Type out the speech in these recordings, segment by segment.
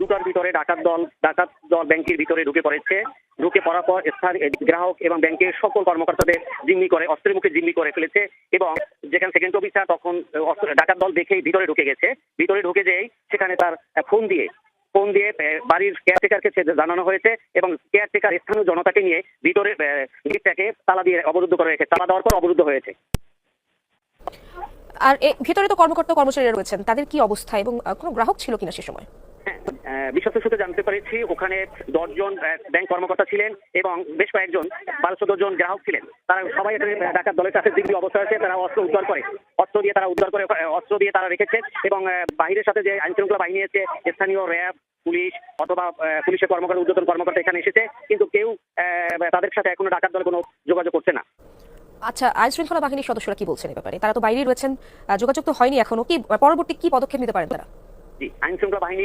দুটার ভিতরে ডাকাত দল ডাকাত দল ব্যাংকের ভিতরে ঢুকে পড়েছে। ঢুকে পড়ার পর স্থান গ্রাহক এবং ব্যাংকের সকল কর্মকর্তাদের জিম্মি করে, অস্ত্রের মুখে জিম্মি করে ফেলেছে এবং যেখানে সেকেন্ড অফিসার তখন ডাকাত দল দেখেই ভিতরে ঢুকে গেছে। ভিতরে ঢুকে যেই সেখানে তার ফোন দিয়ে ফোন দিয়ে বাড়ির কেয়ারটেকারকে জানানো হয়েছে এবং কেয়ারটেকার স্থানীয় জনতাকে নিয়ে ভিতরে গেটটাকে তালা দিয়ে অবরুদ্ধ করে রেখে তালা দেওয়ার পর অবরুদ্ধ হয়েছে। আর ভিতরে তো কর্মকর্তা কর্মচারীরা রয়েছেন। তাদের কি অবস্থা এবং কোনো গ্রাহক ছিল কিনা সে সময়? বিশ্বস্ত সূত্রে জানতে পেরেছি, ওখানে দশজন ব্যাংক কর্মকর্তা ছিলেন এবং বেশ কয়েকজন বারো চোদ্দ জন গ্রাহক ছিলেন। তারা সবাই এখানে ডাকাত দলের কাছে দিগ্বি অবস্থা আছে, তারা অস্ত্র উদ্ধার করে। অস্ত্র দিয়ে তারা উদ্ধার করে অস্ত্র দিয়ে তারা রেখেছে এবং বাহিরের সাথে যে আইন শৃঙ্খলা বাহিনী আছে, স্থানীয় র্যাব, পুলিশ অথবা পুলিশের কর্মকর্তা উদ্যোতন কর্মকর্তা এখানে এসেছে, কিন্তু কেউ তাদের সাথে এখনও ডাকাত দল কোনো যোগাযোগ করছে না। আচ্ছা আইন শৃঙ্খলা বাহিনীর সদস্যরা কি বলছেন এ ব্যাপারে? তারা তো বাইরেই রয়েছেন যোগাযোগ তো হয়নি এখনও। কি, পরবর্তী কি পদক্ষেপ নিতে পারেন তারা? আইন শৃঙ্খলা বাহিনী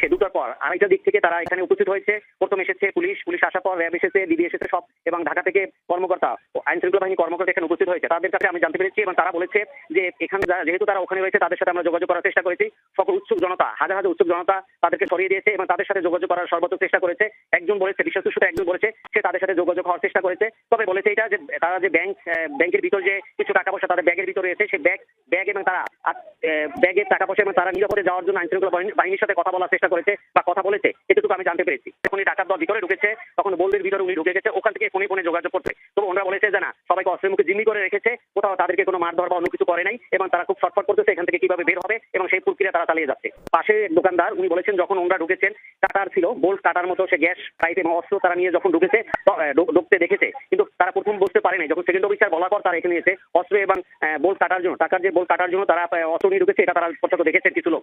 সে দুটার পর আড়াইটা দিক থেকে তারা এখানে উপস্থিত হয়েছে। প্রথম এসেছে পুলিশ পুলিশ আসার পর র্যাব এসেছে, ডিবি এসেছে সব, এবং ঢাকা থেকে কর্মকর্তা, আইন শৃঙ্খলা বাহিনী কর্মকর্তা এখানে উপস্থিত হয়েছে। তাদের কাছে আমি জানতে পেরেছি, এবং তারা বলেছে যে এখানে যেহেতু তারা ওখানে রয়েছে, তাদের সাথে আমরা যোগাযোগ করার চেষ্টা করেছি। সকল উৎসুক জনতা, হাজার হাজার উৎসুক জনতা তাদেরকে সরিয়ে দিয়েছে, এবং তাদের সাথে যোগাযোগ করার সর্বোচ্চ চেষ্টা করেছে। একজন বলেছে, বিশ্বস্ত সূত্রে একজন বলেছে, সে তাদের সাথে যোগাযোগ হওয়ার চেষ্টা করেছে। তবে বলেছে এটা যে, তারা যে ব্যাংক ব্যাংকের ভিতর যে কিছু টাকা পয়সা তাদের ব্যাগের ভিতরে এসে সেই ব্যাগ ব্যাগ এবং তারা ব্যাগের টাকা পয়সা এবং তারা নিরাপদে যাওয়ার জন্য আইন শৃঙ্খলা বাহিনীর সাথে কথা বলার চেষ্টা করেছে বা কথা বলেছে এটুকু আমি জানতে পেরেছি। যখন ডাকাত দল ভিতরে ঢুকেছে, তখন বোল্ডের ভিতরে উনি ঢুকে গেছে, ওখান থেকে ফোনে ফোনে যোগাযোগ করতে তো ওনারা বলেছে যে না, সবাইকে অস্ত্রের মুখে জিম্মি করে রেখেছে, কোথাও তাদেরকে কোনো মারধর বা অন্য কিছু করে নাই, এবং তারা খুব ছটফট করতেছে, এখান থেকে কীভাবে বের হবে, এবং সেই প্রক্রিয়া তারা চালিয়ে যাচ্ছে। পাশে দোকানদার, উনি বলেছেন যখন ওনারা ঢুকেছেন, কাটার ছিল, বোল্ট কাটার মতো সে গ্যাস, পাইপ এবং অস্ত্র তারা নিয়ে যখন ঢুকেছে ঢুকতে দেখেছে, কিন্তু তারা প্রথম বুঝতে পারে নাই, যখন সেকেন্ড অফিসার বলার পর তারা এখানে এসে অস্ত্র এবং বোল্ট কাটার জন্য, টাকার যে বোল্ট কাটার জন্য তারা অস্ত্র নিয়ে ঢুকেছে, এটা তারা প্রত্যক্ষ দেখেছেন কিছু লোক।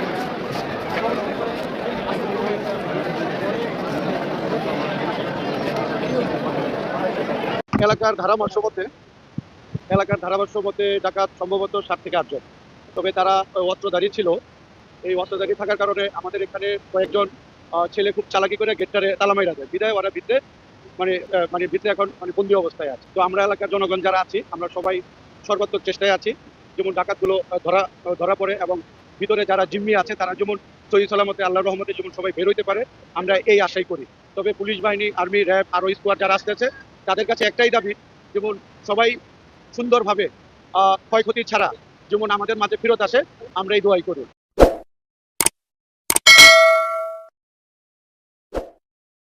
এলাকার ধারাভাষ্য মতে এলাকার ধারাভাষ্য মতে ডাকাত সম্ভবত সাত থেকে আটজন। তবে তারা অস্ত্রধারী ছিল। এই অস্ত্রধারী থাকার কারণে আমাদের এখানে কয়েকজন ছেলে খুব চালাকি করে গেটটারে তালা মাইরা দেয়। বিদায় ওরা ভিতরে মানে মানে ভিতরে এখন মানে বন্দি অবস্থায় আছে। তো আমরা এলাকার জনগণ যারা আছি, আমরা সবাই সর্বাত্মক চেষ্টায় আছি। যেমন ডাকাতগুলো ধরা ধরা পড়ে এবং ভিতরে যারা জিম্মি আছে, তারা যেমন সহি সালামতে আল্লাহ রহমতে যেমন সবাই বের হইতে পারে, আমরা এই আশাই করি। তবে পুলিশ বাহিনী, আর্মি, র্যাব, আরও স্কোয়াড যারা আসতেছে তাদের কাছে একটাই দাবি, যেমন সবাই সুন্দরভাবে ক্ষয়ক্ষতি ছাড়া যেমন আমাদের মাঝে ফেরত আসে আমরা এই দোয়াই করি।